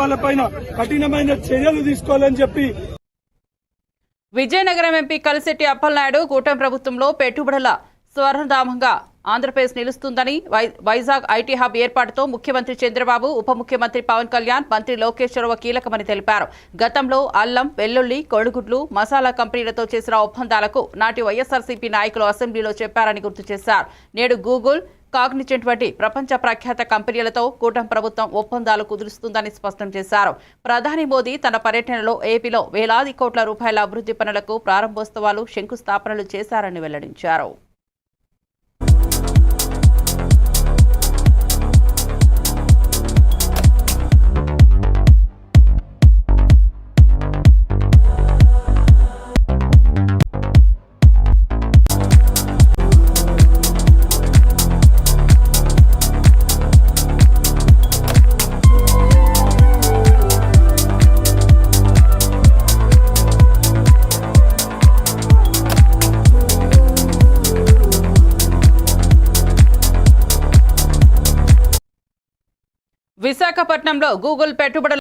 వాళ్ళపైన కఠినమైన చర్యలు తీసుకోవాలని చెప్పి విజయనగరం ఎంపీ కలిశెట్టి అప్పలనాయుడు కూటమి ప్రభుత్వంలో పెట్టుబడుల స్వర్ణధామంగా ఆంధ్రప్రదేశ్ నిలుస్తుందని వైజాగ్ ఐటీ హబ్ ఏర్పాటుతో ముఖ్యమంత్రి చంద్రబాబు ఉప ముఖ్యమంత్రి పవన్ కళ్యాణ్ మంత్రి లోకేష్ చొరవ కీలకమని తెలిపారు. గతంలో అల్లం వెల్లుల్లి కొడుగుడ్లు మసాలా కంపెనీలతో చేసిన ఒప్పందాలకు నాటి వైఎస్ఆర్సీపీ నాయకులు అసెంబ్లీలో చెప్పారని గుర్తు చేశారు. నేడు గూగుల్ కాగ్నిచెంట్ వంటి ప్రపంచ ప్రఖ్యాత కంపెనీలతో కూటమి ప్రభుత్వం ఒప్పందాలు కుదురుస్తుందని స్పష్టం చేశారు. ప్రధాని మోదీ తన పర్యటనలో ఏపీలో వేలాది కోట్ల రూపాయల అభివృద్ధి పనులకు ప్రారంభోత్సవాలు శంకుస్థాపనలు చేశారని వెల్లడించారు. విశాఖపట్నంలో గూగుల్ పెట్టుబడుల